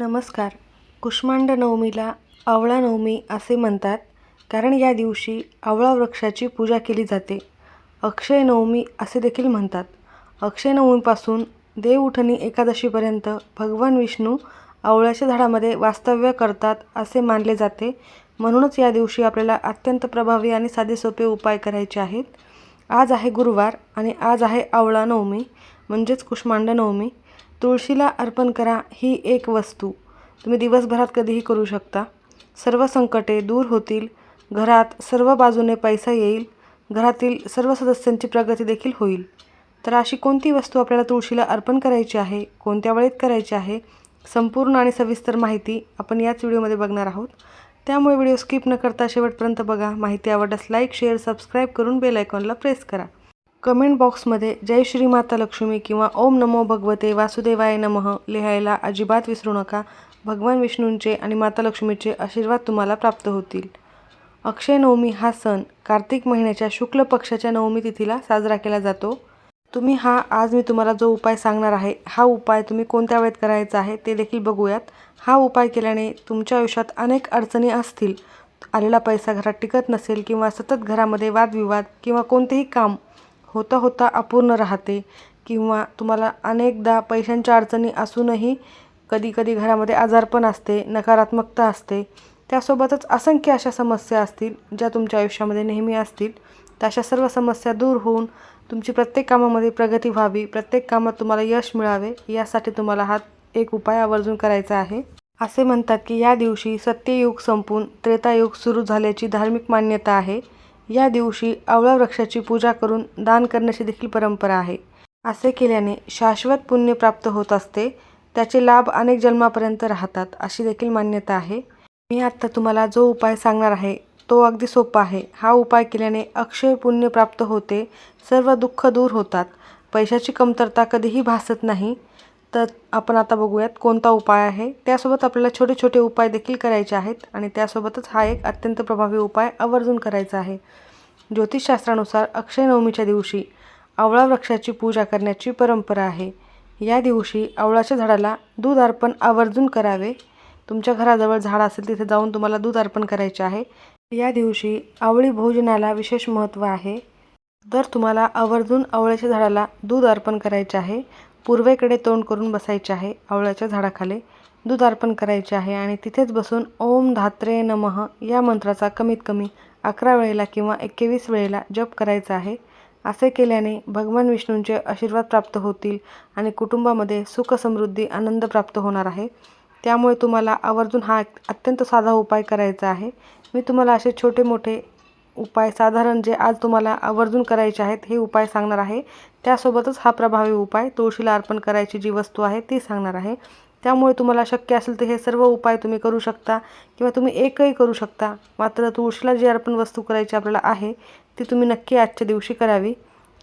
नमस्कार. कुष्मांड नवमीला आवळा नवमी असे म्हणतात कारण या दिवशी आवळा वृक्षाची पूजा केली जाते. अक्षय नवमी असे देखील म्हणतात. अक्षय नवमीपासून देवउठणी एकादशीपर्यंत भगवान विष्णू आवळ्याच्या झाडामध्ये वास्तव्य करतात असे मानले जाते. म्हणूनच या दिवशी आपल्याला अत्यंत प्रभावी आणि साधे सोपे उपाय करायचे आहेत. आज आहे गुरुवार आणि आज आहे आवळा नवमी म्हणजेच कुष्मांड नवमी. तुळशीला अर्पण करा ही एक वस्तू. तुम्ही दिवसभरात कधीही करू शकता. सर्व संकटे दूर होतील. घरात सर्व बाजूने पैसा येईल. घरातील सर्व सदस्यांची प्रगती देखील होईल. तर अशी कोणती वस्तू आपल्याला तुळशीला अर्पण करायची आहे? कोणत्या वेळेत करायची आहे? संपूर्ण आणि सविस्तर माहिती आपण याच व्हिडिओमध्ये बघणार आहोत. त्यामुळे व्हिडिओ स्किप न करता शेवटपर्यंत बघा. माहिती आवडल्यास लाईक शेअर सबस्क्राईब करून बेल आयकॉनला प्रेस करा. कमेंट बॉक्समध्ये जय श्री माता लक्ष्मी किंवा ओम नमो भगवते वासुदेवाय नमः लिहायला अजिबात विसरू नका. भगवान विष्णूंचे आणि माता लक्ष्मीचे आशीर्वाद तुम्हाला प्राप्त होतील. अक्षय नवमी हा सण कार्तिक महिन्याच्या शुक्ल पक्षाच्या नवमी तिथीला साजरा केला जातो. तुम्ही हा आज मी तुम्हाला जो उपाय सांगणार आहे हा उपाय तुम्ही कोणत्या वेळेत करायचा आहे ते देखील बघूयात. हा उपाय केल्याने तुमच्या आयुष्यात अनेक अडचणी असतील. आलेला पैसा घरात टिकत नसेल किंवा सतत घरामध्ये वादविवाद किंवा कोणतेही काम होता होता अपूर्ण राहते किंवा तुम्हाला अनेकदा पैशांच्या अडचणी असूनही कधी कधी घरामध्ये आजारपण असते नकारात्मकता असते. त्यासोबतच असंख्य अशा समस्या असतील ज्या तुमच्या आयुष्यामध्ये नेहमी असतील. तर अशा सर्व समस्या दूर होऊन तुमची प्रत्येक कामामध्ये प्रगती व्हावी प्रत्येक कामात तुम्हाला यश मिळावे यासाठी तुम्हाला हा एक उपाय आवर्जून करायचा आहे. असे म्हणतात की या दिवशी सत्ययुग संपून त्रेतायुग सुरू झाल्याची धार्मिक मान्यता आहे. या दिवशी आवळा वृक्षाची पूजा करून दान करण्याची देखील परंपरा आहे. असे केल्याने शाश्वत पुण्य प्राप्त होत असते त्याचे लाभ अनेक जन्मापर्यंत राहतात अशी देखील मान्यता आहे. मी आत्ता तुम्हाला जो उपाय सांगणार आहे तो अगदी सोपा आहे. हा उपाय केल्याने अक्षय पुण्य प्राप्त होते सर्व दुःख दूर होतात. पैशाची कमतरता कधीही भासत नाही. तर आपण आता बघूयात कोणता उपाय आहे. त्यासोबत आपल्याला छोटे छोटे उपाय देखील करायचे आहेत आणि त्यासोबतच हा एक अत्यंत प्रभावी उपाय आवर्जून करायचा आहे. ज्योतिषशास्त्रानुसार अक्षय नवमीच्या दिवशी आवळा वृक्षाची पूजा करण्याची परंपरा आहे. या दिवशी आवळाच्या झाडाला दूध अर्पण आवर्जून करावे. तुमच्या घराजवळ झाड असेल तिथे जाऊन तुम्हाला दूध अर्पण करायचे आहे. या दिवशी आवळी भोजनाला विशेष महत्त्व आहे. तर तुम्हाला आवर्जून आवळ्याच्या झाडाला दूध अर्पण करायचे आहे पूर्वेकडे तोंड करून बसायचे आहे आवळ्याच्या झाडाखाली दूध अर्पण करायचे आहे आणि तिथेच बसून ओम धात्रे नमः या मंत्राचा कमीत कमी अकरा वेळेला किंवा एक्केवीस वेळेला जप करायचा आहे. असे केल्याने भगवान विष्णूंचे आशीर्वाद प्राप्त होतील आणि कुटुंबामध्ये सुख समृद्धी आनंद प्राप्त होणार आहे. त्यामुळे तुम्हाला आवर्जून हा अत्यंत साधा उपाय करायचा आहे. मी तुम्हाला असे छोटे मोठे उपाय साधारण जे आज तुम्हाला आवर्जून करायचे आहेत हे उपाय सांगणार आहे. त्यासोबतच हा प्रभावी उपाय तुळशीला अर्पण करायची जी वस्तू आहे ती सांगणार आहे. त्यामुळे तुम्हाला शक्य असेल तर हे सर्व उपाय तुम्ही करू शकता किंवा तुम्ही एकही करू शकता. मात्र तुळशीला जी अर्पण वस्तू करायची आपल्याला आहे ती तुम्ही नक्की आजच्या दिवशी करावी.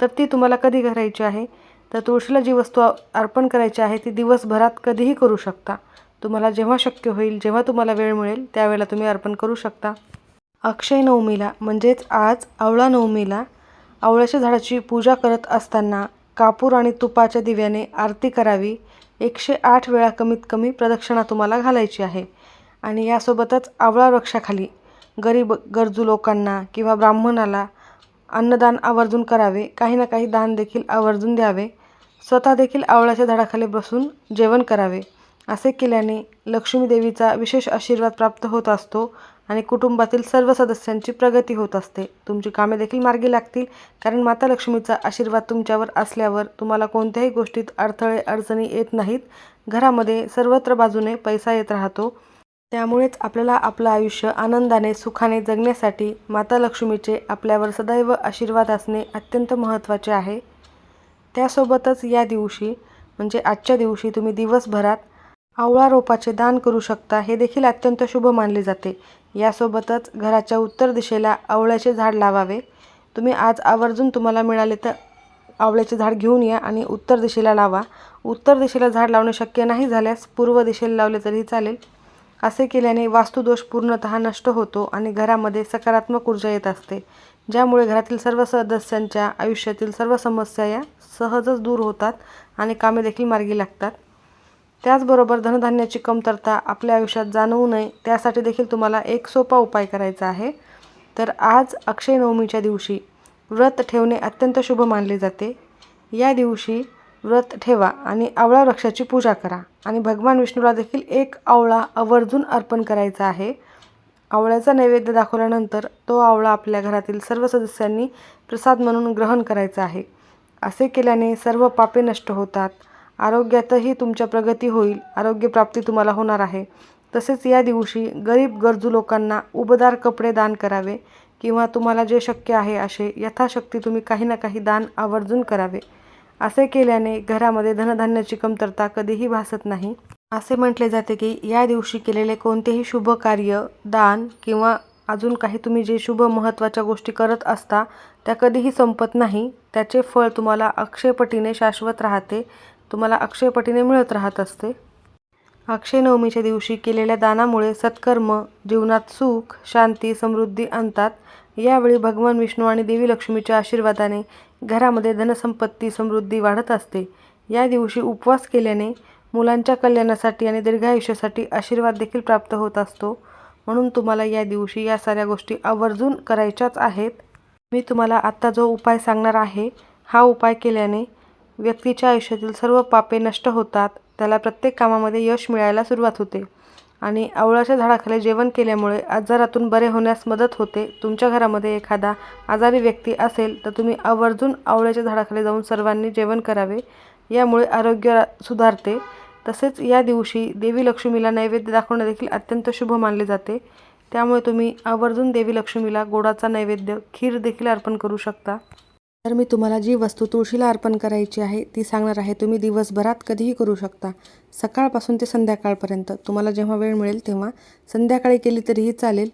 तर ती तुम्हाला कधी करायची आहे? तर तुळशीला जी वस्तू अर्पण करायची आहे ती दिवसभरात कधीही करू शकता. तुम्हाला जेव्हा शक्य होईल जेव्हा तुम्हाला वेळ मिळेल त्यावेळेला तुम्ही अर्पण करू शकता. अक्षय नवमीला म्हणजेच आज आवळा नवमीला आवळ्याच्या झाडाची पूजा करत असताना कापूर आणि तुपाच्या दिव्याने आरती करावी एकशे आठ वेळा कमीत कमी प्रदक्षिणा तुम्हाला घालायची आहे. आणि यासोबतच आवळा वृक्षाखाली गरीब गरजू लोकांना किंवा ब्राह्मणाला अन्नदान आवर्जून करावे काही ना काही दान देखील आवर्जून द्यावे स्वतः देखील आवळ्याच्या झाडाखाली बसून जेवण करावे असे केल्याने लक्ष्मी देवीचा विशेष आशीर्वाद प्राप्त होत असतो आणि कुटुंबातील सर्व सदस्यांची प्रगती होत असते. तुमची कामे देखील मार्गी लागतील कारण माता लक्ष्मीचा आशीर्वाद तुमच्यावर असल्यावर तुम्हाला कोणत्याही गोष्टीत अडथळे अडचणी येत नाहीत. घरामध्ये सर्वत्र बाजूने पैसा येत राहतो. त्यामुळेच आपल्याला आपलं आयुष्य आनंदाने सुखाने जगण्यासाठी माता लक्ष्मीचे आपल्यावर सदैव आशीर्वाद असणे अत्यंत महत्त्वाचे आहे. त्यासोबतच या दिवशी म्हणजे आजच्या दिवशी तुम्ही दिवसभरात आवळा रोपाचे दान करू शकता हे देखील अत्यंत शुभ मानले जाते. यासोबतच घराच्या उत्तर दिशेला आवळ्याचे झाड लावावे. तुम्ही आज आवर्जून तुम्हाला मिळाले तर आवळ्याचे झाड घेऊन या आणि उत्तर दिशेला लावा. उत्तर दिशेला झाड लावणे शक्य नाही झाल्यास पूर्व दिशेला लावले तरीही चालेल. असे केल्याने वास्तुदोष पूर्णतः नष्ट होतो आणि घरामध्ये सकारात्मक ऊर्जा येत असते. ज्यामुळे घरातील सर्व सदस्यांच्या आयुष्यातील सर्व समस्या या सहजच दूर होतात आणि कामे देखील मार्गी लागतात. त्याचबरोबर धनधान्याची कमतरता आपल्या आयुष्यात जाणवू नये त्यासाठी देखील तुम्हाला एक सोपा उपाय करायचा आहे. तर आज अक्षय नवमीच्या दिवशी व्रत ठेवणे अत्यंत शुभ मानले जाते. या दिवशी व्रत ठेवा आणि आवळा वृक्षाची पूजा करा आणि भगवान विष्णूला देखील एक आवळा आवर्जून अर्पण करायचा आहे. आवळ्याचा नैवेद्य दाखवल्यानंतर तो आवळा आपल्या घरातील सर्व सदस्यांनी प्रसाद म्हणून ग्रहण करायचा आहे. असे केल्याने सर्व पापे नष्ट होतात. आरोग्यातही तुमच्या प्रगती होईल आरोग्यप्राप्ती तुम्हाला होणार आहे. तसेच या दिवशी गरीब गरजू लोकांना उबदार कपडे दान करावे किंवा तुम्हाला जे शक्य आहे असे यथाशक्ती तुम्ही काही ना काही दान आवर्जून करावे. असे केल्याने घरामध्ये धनधान्याची कमतरता कधीही भासत नाही. असे म्हटले जाते की या दिवशी केलेले कोणतेही शुभ कार्य दान किंवा अजून काही तुम्ही जे शुभ महत्त्वाच्या गोष्टी करत असता त्या कधीही संपत नाही. त्याचे फळ तुम्हाला अक्षयपटीने शाश्वत राहते. तुम्हाला अक्षयपटीने मिळत राहत असते. अक्षय नवमीच्या दिवशी केलेल्या दानामुळे सत्कर्म जीवनात सुख शांती समृद्धी आणतात. यावेळी भगवान विष्णू आणि देवी लक्ष्मीच्या आशीर्वादाने घरामध्ये धनसंपत्ती समृद्धी वाढत असते. या दिवशी उपवास केल्याने मुलांच्या कल्याणासाठी आणि दीर्घायुष्यासाठी आशीर्वाद देखील प्राप्त होत असतो. म्हणून तुम्हाला या दिवशी या साऱ्या गोष्टी आवर्जून करायच्याच आहेत. मी तुम्हाला आत्ता जो उपाय सांगणार आहे हा उपाय केल्याने व्यक्तीच्या आयुष्यातील सर्व पापे नष्ट होतात. त्याला प्रत्येक कामामध्ये यश मिळायला सुरुवात होते. आणि आवळाच्या झाडाखाली जेवण केल्यामुळे आजारातून बरे होण्यास मदत होते तुमच्या घरामध्ये एखादा आजारी व्यक्ती असेल तर तुम्ही आवर्जून आवळ्याच्या झाडाखाली जाऊन सर्वांनी जेवण करावे. यामुळे आरोग्य सुधारते. तसेच या दिवशी देवी लक्ष्मीला नैवेद्य दाखवणे देखील अत्यंत शुभ मानले जाते. त्यामुळे तुम्ही आवर्जून देवी लक्ष्मीला गोडाचा नैवेद्य खीर देखील अर्पण करू शकता. तर मी तुम्हाला जी वस्तू तुळशीला अर्पण करायची आहे ती सांगणार आहे तुम्ही दिवसभरात कधीही करू शकता. सकाळपासून ते संध्याकाळपर्यंत. तुम्हाला जेव्हा वेळ मिळेल तेव्हा. संध्याकाळी केली तरीही चालेल.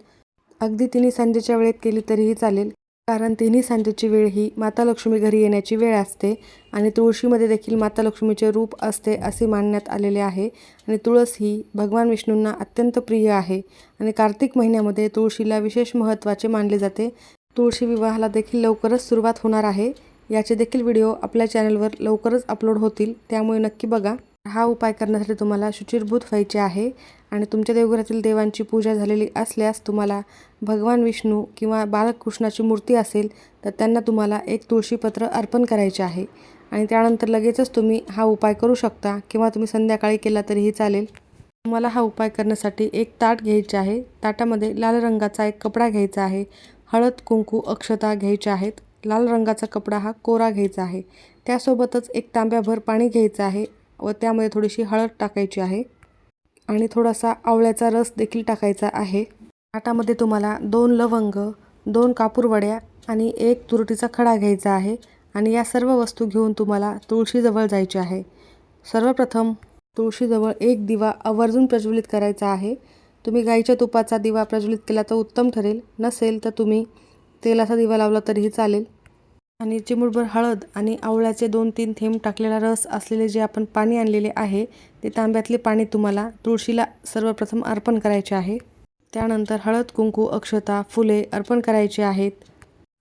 अगदी तिन्ही सांजेच्या वेळेत केली तरीही चालेल. कारण तिन्ही सांजेची वेळ ही माता लक्ष्मी घरी येण्याची वेळ असते आणि तुळशीमध्ये देखील माता लक्ष्मीचे रूप असते असे मानण्यात आलेले आहे. आणि तुळस ही भगवान विष्णूंना अत्यंत प्रिय आहे. आणि कार्तिक महिन्यामध्ये तुळशीला विशेष महत्त्वाचे मानले जाते. तुळशी विवाहाला देखील लवकरच सुरुवात होणार आहे. याचे देखील व्हिडिओ आपल्या चॅनलवर लवकरच अपलोड होतील. त्यामुळे नक्की बघा. हा उपाय करण्यासाठी तुम्हाला शुचिरभूत व्हायचे आहे आणि तुमच्या देवघरातील देवांची पूजा झालेली असल्यास तुम्हाला भगवान विष्णू किंवा बालकृष्णाची मूर्ती असेल तर त्यांना तुम्हाला एक तुळशीपत्र अर्पण करायचे आहे. आणि त्यानंतर लगेचच तुम्ही हा उपाय करू शकता किंवा तुम्ही संध्याकाळी केला तरीही चालेल. तुम्हाला हा उपाय करण्यासाठी एक ताट घ्यायचे आहे. ताटामध्ये लाल रंगाचा एक कपडा घ्यायचा आहे. हळद कुंकू अक्षता घ्यायच्या आहेत. लाल रंगाचा कपडा हा कोरा घ्यायचा आहे. त्यासोबतच एक तांब्याभर पाणी घ्यायचं आहे व त्यामध्ये थोडीशी हळद टाकायची आहे आणि थोडासा आवळ्याचा रस देखील टाकायचा आहे. ताटामध्ये तुम्हाला दोन लवंग दोन कापूरवड्या आणि एक तुरटीचा खडा घ्यायचा आहे आणि या सर्व वस्तू घेऊन तुम्हाला तुळशीजवळ जायचे आहे. सर्वप्रथम तुळशीजवळ एक दिवा आवर्जून प्रज्वलित करायचा आहे. तुम्ही गाईच्या तुपाचा दिवा प्रज्वलित केला तर उत्तम ठरेल. नसेल तर तुम्ही तेलाचा दिवा लावला तरीही चालेल. आणि चिमूटभर हळद आणि आवळ्याचे दोन तीन थेंब टाकलेला रस असलेले जे आपण पाणी आणलेले आहे ते तांब्यातले पाणी तुम्हाला तुळशीला सर्वप्रथम अर्पण करायचे आहे. त्यानंतर हळद कुंकू अक्षता फुले अर्पण करायचे आहेत.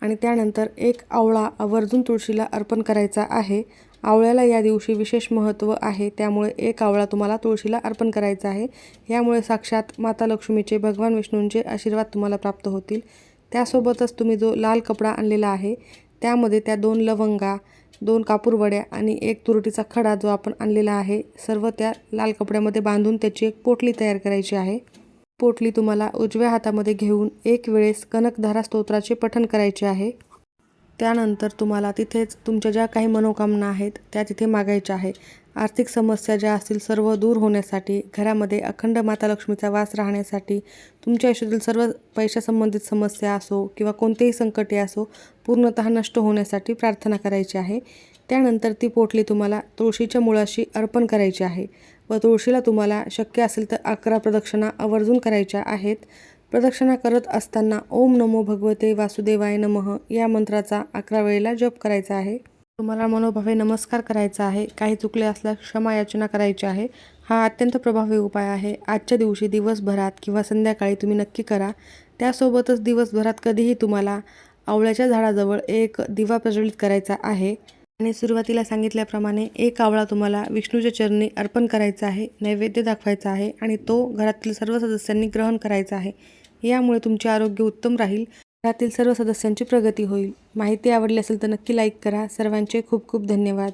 आणि त्यानंतर एक आवळा आवर्जून तुळशीला अर्पण करायचा आहे. आवळ्याला या दिवशी विशेष महत्त्व आहे. त्यामुळे एक आवळा तुम्हाला तुळशीला अर्पण करायचा आहे. यामुळे साक्षात माता लक्ष्मीचे भगवान विष्णूंचे आशीर्वाद तुम्हाला प्राप्त होतील. त्यासोबतच तुम्ही जो लाल कपडा आणलेला आहे त्यामध्ये त्या दोन लवंगा दोन कापूरवड्या आणि एक तुरटीचा खडा जो आपण आणलेला आहे सर्व त्या लाल कपड्यामध्ये बांधून त्याची एक पोटली तयार करायची आहे. पोटली तुम्हाला उजव्या हातामध्ये घेऊन एक वेळेस कनकधारा स्तोत्राचे पठण करायचे आहे. त्यानंतर तुम्हाला तिथेच तुमच्या ज्या काही मनोकामना आहेत त्या तिथे मागायच्या आहे आर्थिक समस्या ज्या असतील सर्व दूर होण्यासाठी घरामध्ये अखंड माता लक्ष्मीचा वास राहण्यासाठी तुमच्या आयुष्यातील सर्व पैशासंबंधित समस्या असो किंवा कोणतेही संकटे असो पूर्णतः नष्ट होण्यासाठी प्रार्थना करायची आहे. त्यानंतर ती पोटली तुम्हाला तुळशीच्या मुळाशी अर्पण करायची आहे व तुळशीला तुम्हाला शक्य असेल तर अकरा प्रदक्षिणा आवर्जून करायच्या आहेत. प्रदक्षिणा करत असताना ओम नमो भगवते वासुदेवाय नमः या मंत्राचा अकरा वेळेला जप करायचा आहे. तुम्हाला मनोभावे नमस्कार करायचा आहे. काही चुकले असल्यास क्षमा याचना करायची आहे. हा अत्यंत प्रभावी उपाय आहे. आजच्या दिवशी दिवसभरात किंवा संध्याकाळी तुम्ही नक्की करा. त्यासोबतच दिवसभरात कधीही तुम्हाला आवळ्याच्या झाडाजवळ एक दिवा प्रज्वलित करायचा आहे. आणि सुरुवातीला सांगितल्याप्रमाणे एक आवळा तुम्हाला विष्णूच्या चरणी अर्पण करायचा आहे. नैवेद्य दाखवायचा आहे आणि तो घरातील सर्व सदस्यांनी ग्रहण करायचा आहे. यामुळे तुमचे आरोग्य उत्तम राहील. घरातील सर्व सदस्यांची प्रगती होईल. माहिती आवडली असेल तर नक्की लाईक करा. सर्वांचे खूप खूप धन्यवाद.